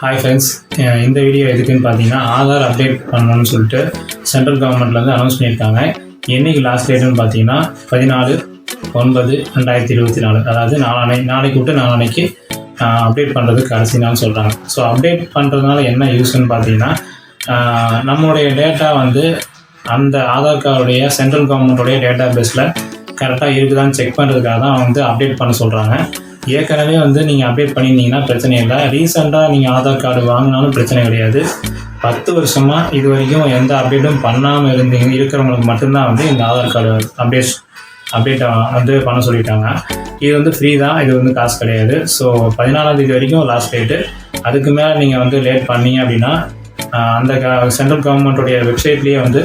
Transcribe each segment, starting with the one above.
Hi friends இந்த video எதுக்குன்னு பார்த்தீங்கன்னா ஆதார் அப்டேட் பண்ணணும்னு சொல்லிட்டு சென்ட்ரல் கவர்மெண்ட்லேருந்து அனௌன்ஸ் பண்ணியிருக்காங்க. என்னைக்கு லாஸ்ட் டேட்டுன்னு பார்த்தீங்கன்னா பதினாலு ஒன்பது ரெண்டாயிரத்தி இருபத்தி நாலு. அதாவது நாளானை நாளைக்கு விட்டு நாளானைக்கு அப்டேட் பண்ணுறதுக்கு கடைசி நாள் சொல்கிறாங்க ஸோ அப்டேட் பண்ணுறதுனால என்ன யூஸ்ன்னு பார்த்தீங்கன்னா நம்மளுடைய டேட்டா வந்து அந்த ஆதார் கார்டுடைய சென்ட்ரல் கவர்மெண்ட்டுடைய டேட்டா பேஸில் கரெக்டாக இருக்குதான்னு செக் பண்ணுறதுக்காக தான் வந்து அப்டேட் பண்ண சொல்கிறாங்க ஏற்கனவே வந்து நீங்கள் அப்டேட் பண்ணியிருந்தீங்கன்னா பிரச்சனை இல்லை. ரீசெண்டாக நீங்கள் ஆதார் கார்டு வாங்கினாலும் பிரச்சனை கிடையாது. பத்து வருஷமாக இது வரைக்கும் எந்த அப்டேட்டும் பண்ணாமல் இருந்தீங்க இருக்கிறவங்களுக்கு மட்டும்தான் வந்து இந்த ஆதார் கார்டு அப்டேட் அப்டேட் வந்து பண்ண சொல்லிட்டாங்க. இது வந்து ஃப்ரீ தான் இது வந்து காசு கிடையாது. ஸோ பதினாலாம் தேதி வரைக்கும் லாஸ்ட் டேட்டு அதுக்கு மேலே நீங்கள் வந்து லேட் பண்ணீங்க அப்படின்னா அந்த சென்ட்ரல் கவர்மெண்ட்டுடைய வெப்சைட்லேயே வந்து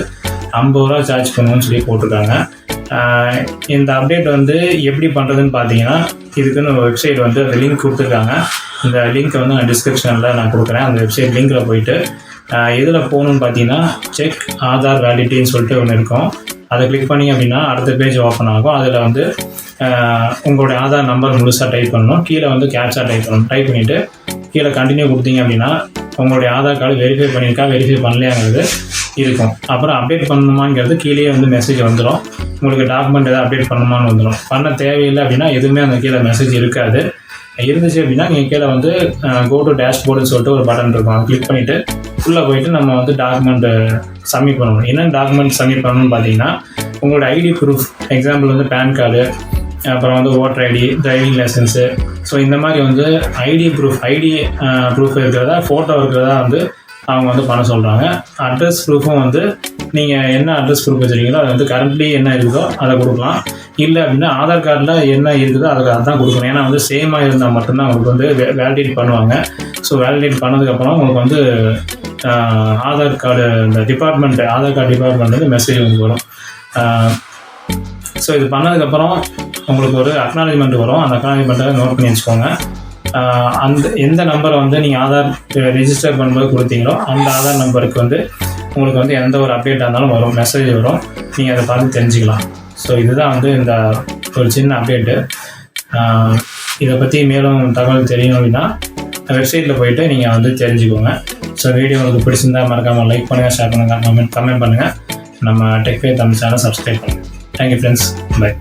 ஐம்பது ரூபா சார்ஜ் பண்ணுவோம்னு சொல்லி போட்டிருக்காங்க. இந்த அப்டேட் வந்து எப்படி பண்ணுறதுன்னு பார்த்தீங்கன்னா இதுக்குன்னு ஒரு வெப்சைட் வந்து அந்த லிங்க் கொடுத்துருக்காங்க. இந்த லிங்க்கை வந்து நான் டிஸ்கிரிப்ஷனில் நான் கொடுக்குறேன். அந்த வெப்சைட் லிங்க்கில் போயிட்டு எதில் போகணுன்னு பார்த்தீங்கன்னா செக் ஆதார் வேலிடிட்டின்னு சொல்லிட்டு ஒன்று இருக்கும். அதை கிளிக் பண்ணி அப்படின்னா அடுத்த பேஜ் ஓப்பன் ஆகும். அதில் வந்து உங்களுடைய ஆதார் நம்பர் முழுசாக டைப் பண்ணணும். கீழே வந்து கேப்சா டைப் பண்ணணும். டைப் பண்ணிவிட்டு கீழே கண்டினியூ கொடுத்தீங்க அப்படின்னா உங்களுடைய ஆதார் கார்டு வெரிஃபை பண்ணியிருக்கா வெரிஃபை பண்ணலையாங்கிறது இருக்கும். அப்புறம் அப்டேட் பண்ணணுமாங்கிறது கீழே வந்து மெசேஜ் வந்துடும் உங்களுக்கு டாக்குமெண்ட் எதாவது அப்டேட் பண்ணணுமான்னு வந்துடும் பண்ண தேவையில்லை அப்படின்னா எதுவுமே அந்த கீழே மெசேஜ் இருக்காது. இருந்துச்சு அப்படின்னா நீங்கள் கீழே வந்து கோ டு டேஷ்போர்டுன்னு சொல்லிட்டு ஒரு பட்டன் இருக்கும். அதை கிளிக் பண்ணிவிட்டு உள்ளே போயிட்டு நம்ம வந்து டாக்குமெண்ட் சப்மிட் பண்ணணும். என்னென்ன டாக்குமெண்ட் சப்மிட் பண்ணணும்னு பார்த்தீங்கன்னா உங்களோட ஐடி ப்ரூஃப் எக்ஸாம்பிள் வந்து பேன் கார்டு அப்புறம் வந்து voter ID driving licence so இந்த மாதிரி வந்து ஐடி ப்ரூஃப் ஐடி ப்ரூஃப் இருக்கிறதா ஃபோட்டோ இருக்கிறதா வந்து அவங்க வந்து பண்ண சொல்கிறாங்க அட்ரஸ் ப்ரூஃபும் வந்து நீங்கள் என்ன அட்ரஸ் ப்ரூஃப் வச்சுருக்கீங்களோ அது வந்து கரண்ட்லி என்ன இருக்குதோ அதை கொடுக்கலாம். இல்லை அப்படின்னா ஆதார் கார்டில் என்ன இருக்குதோ அதுக்கு அதுதான் கொடுக்கணும். ஏன்னா வந்து சேமாக இருந்தால் மட்டும்தான் உங்களுக்கு வந்து வேலிடேட் பண்ணுவாங்க. ஸோ வேலிடேட் பண்ணதுக்கப்புறம் உங்களுக்கு வந்து ஆதார் கார்டு இந்த டிபார்ட்மெண்ட் ஆதார் கார்டு டிபார்ட்மெண்ட் வந்து மெசேஜ் வந்து வரும். ஸோ இது பண்ணதுக்கப்புறம் உங்களுக்கு ஒரு அக்னாலஜ்மெண்ட் வரும். அந்த அக்னாலஜ்மெண்ட்டை நோட் பண்ணி வச்சுக்கோங்க. அந்த எந்த நம்பரை வந்து நீங்கள் ஆதார் ரிஜிஸ்டர் பண்ணும்போது கொடுத்தீங்களோ அந்த ஆதார் நம்பருக்கு வந்து உங்களுக்கு வந்து எந்த ஒரு அப்டேட்டாக இருந்தாலும் வரும். மெசேஜ் வரும். நீங்கள் அதை பார்த்து தெரிஞ்சுக்கலாம். ஸோ இதுதான் வந்து இந்த ஒரு சின்ன அப்டேட்டு இதை பற்றி மேலும் தகவல் தெரியணும் அப்படின்னா வெப்சைட்டில் போயிட்டு நீங்கள் வந்து தெரிஞ்சுக்கோங்க. ஸோ வீடியோ உங்களுக்கு பிடிச்சிருந்தா மறக்காமல் லைக் பண்ணுங்கள் ஷேர் பண்ணுங்கள் கமெண்ட் கமெண்ட் பண்ணுங்கள் நம்ம டெக்வே தமிழ் சேனல் சப்ஸ்கிரைப் பண்ணுங்கள் தேங்க்யூ ஃப்ரெண்ட்ஸ் பை